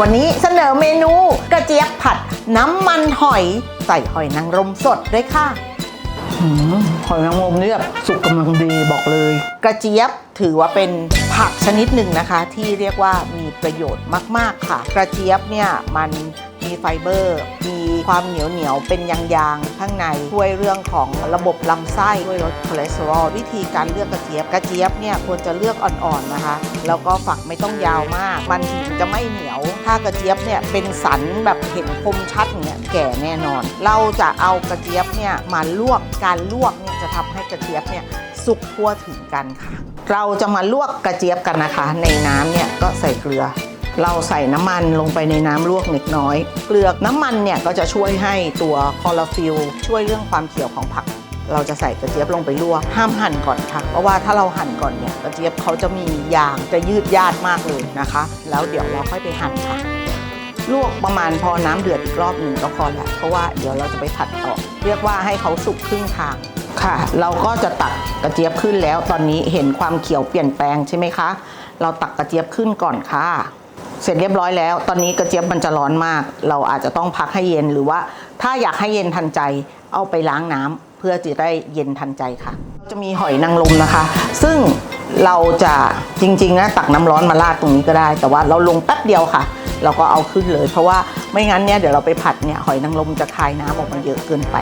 วันนี้เสนอเมนูกระเจี๊ยบผัดน้ำมันหอย ใส่หอยนางรมสดด้วยค่ะหืมหอยนางรมนี่แบบสุกกำลังดีบอกเลย กระเจี๊ยบถือว่าเป็นผักชนิดหนึ่งนะคะ ที่เรียกว่ามีประโยชน์มาก ๆ ค่ะ กระเจี๊ยบเนี่ยมันมีไฟเบอร์ มี ความเหนียวเหนียวเป็นยางๆ ข้างในช่วยเรื่องของระบบลำไส้ช่วยลดคอเลสเตอรอลวิธีการเลือกกระเจี๊ยบกระเจี๊ยบเนี่ยควรจะเลือกอ่อนๆนะคะ แล้วก็ฝักไม่ต้องยาวมาก มันถึงจะไม่เหนียว ถ้ากระเจี๊ยบเนี่ยเป็นสันแบบเห็นคมชัดเนี่ยแก่แน่นอน เราจะเอากระเจี๊ยบเนี่ยมาลวกการลวกเนี่ยจะทำให้กระเจี๊ยบเนี่ยสุกทั่วถึงกันค่ะ เราจะมาลวกกระเจี๊ยบกันนะคะ ในน้ำเนี่ยก็ใส่เกลือ เราใส่น้ำมันลงไปในน้ำลวกเล็กน้อยเกลือน้ำมันเนี่ยก็จะช่วยให้ตัวคลอโรฟิลลช่วยเรื่องความเขียวของผัก เราจะใส่กระเจี๊ยบลงไปลวกห้ามหั่นก่อนค่ะ เพราะว่าถ้าเราหั่นก่อนเนี่ยกระเจี๊ยบเขาจะมียางจะยืดยาดมากเลยนะคะ แล้วเดี๋ยวเราค่อยไปหั่นค่ะ ลวกประมาณพอน้ำเดือดอีกรอบหนึ่งก็พอแล้วเพราะว่าเดี๋ยวเราจะไปผัดต่อเรียกว่าให้เขาสุกครึ่งทางค่ะ เราก็จะตักกระเจี๊ยบขึ้นแล้วตอนนี้เห็นความเขียวเปลี่ยนแปลงใช่ไหมคะ เราตักกระเจี๊ยบขึ้นก่อนค่ะ เสร็จเรียบร้อยแล้ว ตอนนี้กระเจี๊ยบมันจะร้อนมาก เราอาจจะต้องพักให้เย็นหรือว่า ถ้าอยากให้เย็นทันใจ เอาไปล้างน้ำเพื่อจะได้เย็นทันใจค่ะ จะมีหอยนางรมนะคะ ซึ่งเราจะจริงๆนะตักน้ำร้อนมาราดตรงนี้ก็ได้ แต่ว่าเราลงแป๊บเดียวค่ะ เราก็เอาขึ้นเลย เพราะว่าไม่งั้นเนี่ยเดี๋ยวเราไปผัดเนี่ยหอยนางรมจะคายน้ำออกมาเยอะเกินไป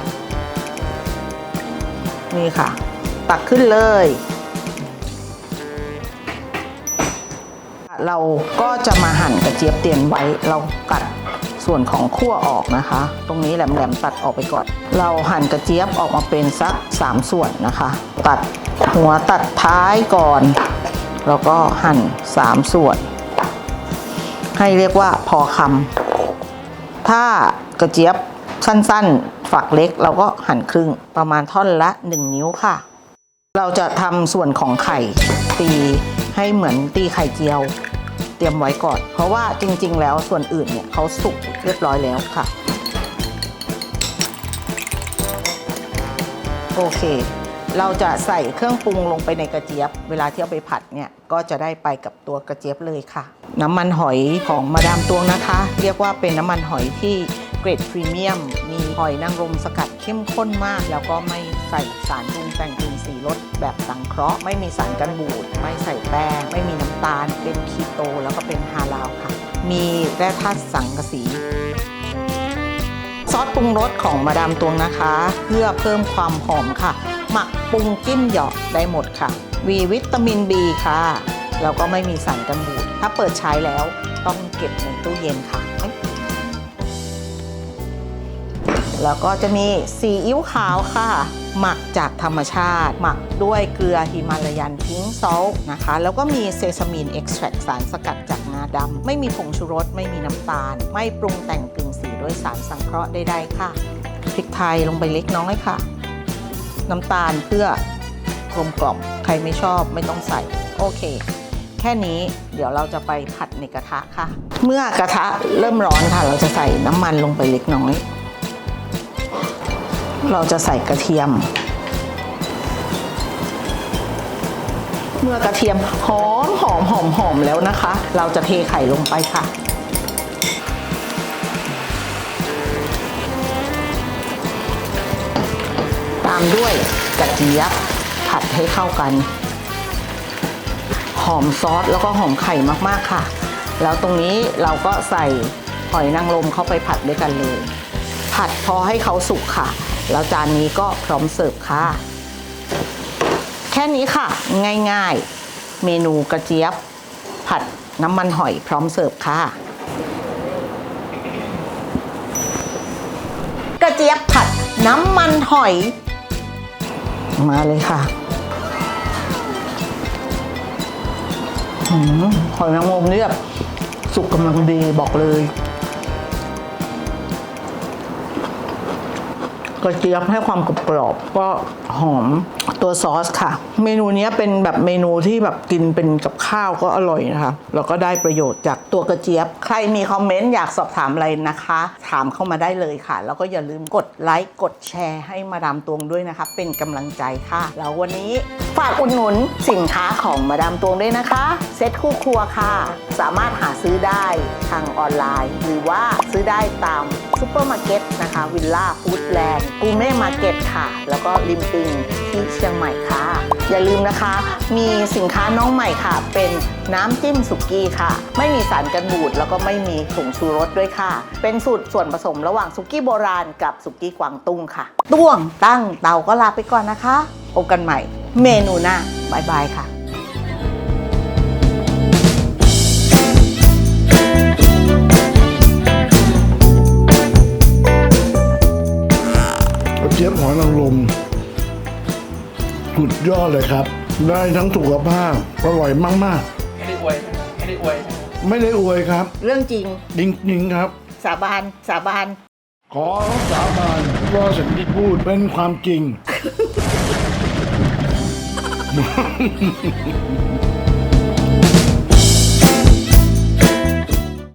นี่ค่ะ ตักขึ้นเลย เราก็จะมาหั่นกระเจี๊ยบเตรียมไว้ เรากัดส่วนของขั้วออกนะคะ ตรงนี้แหลมๆตัดออกไปก่อน เราหั่นกระเจี๊ยบออกมาเป็นสัก 3 ส่วนนะคะ ตัดหัวตัดท้ายก่อน แล้วก็หั่น 3 ส่วน ให้เรียกว่าพอคำถ้ากระเจี๊ยบสั้นๆ ฝักเล็กเราก็หั่นครึ่งประมาณท่อนละ 1 นิ้วค่ะ เราจะทำส่วนของไข่ตี ให้เหมือนตีไข่เจียว เตรียมไว้ก่อน เพราะว่าจริง ๆ แล้วส่วนอื่นเนี่ยเขาสุกเรียบร้อยแล้วค่ะ โอเค เราจะใส่เครื่องปรุงลงไปในกระเจี๊ยบ เวลาที่เอาไปผัดเนี่ยก็จะได้ไปกับตัวกระเจี๊ยบเลยค่ะ น้ำมันหอยของมาดามตวงนะคะ เรียกว่าเป็นน้ำมันหอยที่เกรดพรีเมียม มีหอยนางรมสกัดเข้มข้นมากแล้วก็ไม่ ส่สารปรุงแต่งกลิ่นสีรสแบบสังเคราะห์ ไม่มีสารกันบูด ไม่ใส่แป้ง ไม่มีน้ำตาล เป็นคีโตแล้วก็เป็นฮาลาลค่ะ มีแร่ธาตุสังกะสี ซอสปรุงรสของมาดามตวงนะคะ เพื่อเพิ่มความหอมค่ะ หมักปรุงจิ้มหยาะได้หมดค่ะวีวิตามิน B ค่ะ แล้วก็ไม่มีสารกันบูด ถ้าเปิดใช้แล้วต้องเก็บในตู้เย็นค่ะ แล้วก็จะมีซีอิ๊วขาวค่ะ หมักจากธรรมชาติ หมักด้วยเกลือฮิมาลายันพิงซอลนะคะ แล้วก็มีเซซามีนเอ็กซ์แทรสารสกัดจากงาดำไม่มีผงชูรส ไม่มีน้ำตาล ไม่ปรุงแต่งกลิ่นสีด้วยสารสังเคราะห์ใดๆค่ะพริกไทยลงไปเล็กน้อยค่ะ น้ำตาลเพื่อกลมกล่อมใครไม่ชอบไม่ต้องใส่โอเค แค่นี้เดี๋ยวเราจะไปผัดในกระทะค่ะ เมื่อกระทะเริ่มร้อนค่ะ เราจะใส่น้ำมันลงไปเล็กน้อย เราจะใส่กระเทียม เมื่อกระเทียมหอมหอมหอมหอมแล้วนะคะ เราจะเทไข่ลงไปค่ะตามด้วยกระเจี๊ยบผัดให้เข้ากัน หอมซอสแล้วก็หอมไข่มากๆค่ะ แล้วตรงนี้เราก็ใส่หอยนางรมเข้าไปผัดด้วยกันเลย ผัดพอให้เขาสุกค่ะ แล้วจานนี้ก็พร้อมเสิร์ฟค่ะ แค่นี้ค่ะ ง่ายๆ เมนูกระเจี๊ยบ ผัดน้ำมันหอยพร้อมเสิร์ฟค่ะ กระเจี๊ยบผัดน้ำมันหอย มาเลยค่ะหอยนางรมนี่แบบสุกกำลังดีบอกเลย กระเจี๊ยบให้ความกรอบๆก็หอมตัวซอสค่ะ เมนูนี้เป็นแบบเมนูที่แบบกินเป็นกับข้าวก็อร่อยนะคะแล้วก็ได้ประโยชน์จากตัวกระเจี๊ยบ ใครมีคอมเมนต์อยากสอบถามอะไรนะคะ ถามเข้ามาได้เลยค่ะ แล้วก็อย่าลืมกดไลค์กดแชร์ให้มาดามตวงด้วยนะคะเป็นกำลังใจค่ะ แล้ววันนี้ฝากอุดหนุนสินค้าของมาดามตวงด้วยนะคะเซ็ตคู่ครัวค่ะ สามารถหาซื้อได้ทางออนไลน์ หรือว่าซื้อได้ตาม ซูเปอร์มาร์เก็ตนะคะวิลล่าฟู้ดแลนด์กูเม่มาร์เก็ตค่ะ แล้วก็ริมปิงที่เชียงใหม่ค่ะ อย่าลืมนะคะ มีสินค้าน้องใหม่ค่ะ เป็นน้ำจิ้มสุกี้ค่ะ ไม่มีสารกันบูดแล้วก็ไม่มีผงชูรสด้วยค่ะ เป็นสูตรส่วนผสมระหว่างสุกี้โบราณกับสุกี้กวางตุ้งค่ะต้วงตั้งเตาก็ลาไปก่อนนะคะพบกันใหม่ เมนูหน้าบายบายค่ะ สุดยอดเลยครับ ได้ทั้งสุขภาพอร่อยมากไม่ได้อวยใช่ไหมไม่ได้อวยใช่ไหม ๆ ไม่ได้อวยครับ เรื่องจริง จริงๆครับ สาบาน สาบาน ขอสาบานว่าสิ่งที่พูดเป็นความจริง